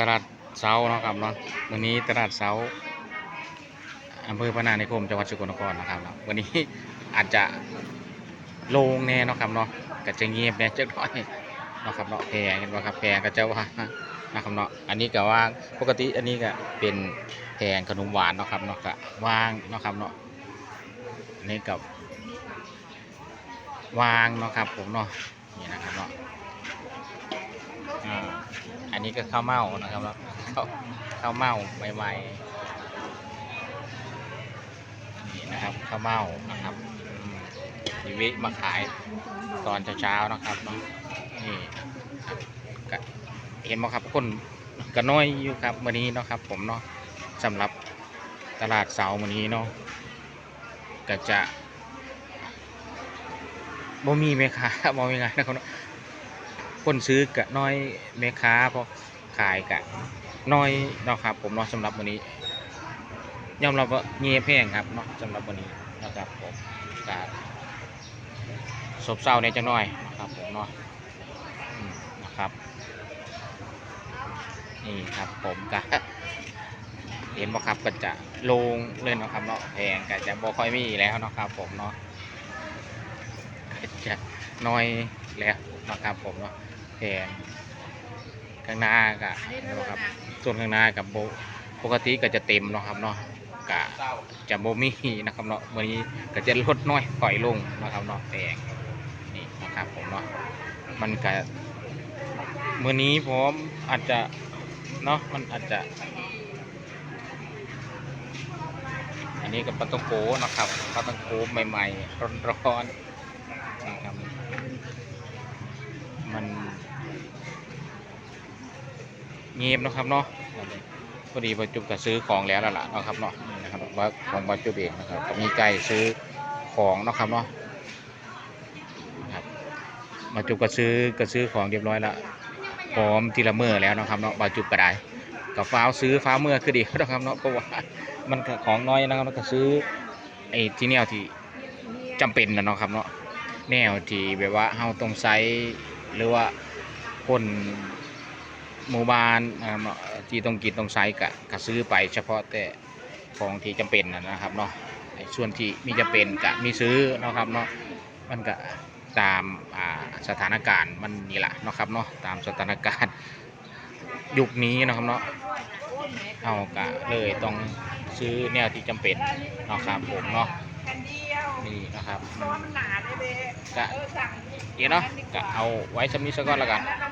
ตลาดเสาเนาะครับเนาะวันนี้ตลาดเสาอำเภอพนานิคมจังหวัดสกลนครนะครับ วันนี้อาจจะโล่งแน่เนาะครับเนาะก็จะเงียบแน่จักหน่อยเนาะครับเนาะแพรเห็นว่าครับแพรก็จะว่านะครับเนาะอันนี้ก็ว่างปกติอันนี้ก็เป็นแพงขนมหวานเนาะครับเนาะก็ว่างเนาะครับเนาะอันนี้กับวางเนาะครับผมเนาะนี่นะครับเนาะอ่าอั นนี้ก็ข้าวเม่านะครับข้าวข้าวเม่าใหม่ๆนี่นะครับข้าวเม่านะครับนิวิมาขายตอนเช้าๆนะครับนี่เห็นไหมครับคนก็น้อยอยู่ครับวันนี้เนาะครับ ผมเนาะสำหรับตลาดเสาวันนี้เนาะก็จะบ่มีแม่ค้าบ่มีไงนะครับ คนซื้อกะน้อยแม่ค้าพอขายกะน้อยเนาะครับ ผมเนาะสำหรับวันนี้ยอมรับว่าเงียบแพงครับเนาะสำหรับวันนี้นะครับผมกะซบเซาในจังน้อยนะครับผมเนาะนะครับนี่ครับผมกะเห็นบ่ครับก็จะลงเลยเนาะครับเนาะแพงก็จะบ่ค่อยมีแล้วเนาะครับผมเนาะจะน้อยแล้วนะครับผมเนาะ แพงข้างหน้าก็เนะครับส่วนข้างหน้ากับโบปกติก็จะเต็มเนาะครับเนาะกะจะโบมีนะครับเนาะวันนี้ก็จะลดน้อยถอยลงนะครับเนาะแพงนี่นะครับผมเนาะมันก็มื้อนี้ผมอาจจะเนาะมันอาจจะ อันนี้กับปลาตองโกนะครับปลาตองโกใหม่ๆร้อนๆนะครับ มันเงียบนะครับเนาะพอดีบรรจุก็ซื้อของแล้วล่ะนะครับเนาะนะครับว่าของบรรจุเองนะครับมีไก่ซื้อของนะครับเนาะนะครับบรรจุก็ซื้อก็ซื้อของเรียบร้อยล้วพร้อมทีละเมื่อแล้วนะครับเนาะบรรจุก็ได้กับฟ้าวซื้อฟ้าเมื่อคือดีนะครับเนาะเพราะว่ามันของน้อยนะครับก็ซื้อไอ้ที่แนวที่จำเป็นนะเนาะครับเนาะแนวที่แบบว่าเฮาต้องใช้ หรือว่าคนหมู่บ้านอ่าเนาะที่ต้องกินต้องใช้ก็ก็ซื้อไปเฉพาะแต่ของที่จำเป็นนะนะครับเนาะไอ้ส่วนที่มีจำเป็นก็มีซื้อเนาะครับเนาะมันก็ตามอ่าสถานการณ์มันนี่แหละเนาะครับเนาะตามสถานการณ์ยุคนี้เนาะครับเนาะเอากะเลยต้องซื้อแนวที่จำเป็นเนาะครับผมเนาะ แผ่นเดียวนี่นะครับ เพราะว่ามันหนาเลยเบกะ เออสั่งเดี๋ยวเนาะกะเอาไว้ชำนี้ซะก่อนแล้วกัน แล้วก็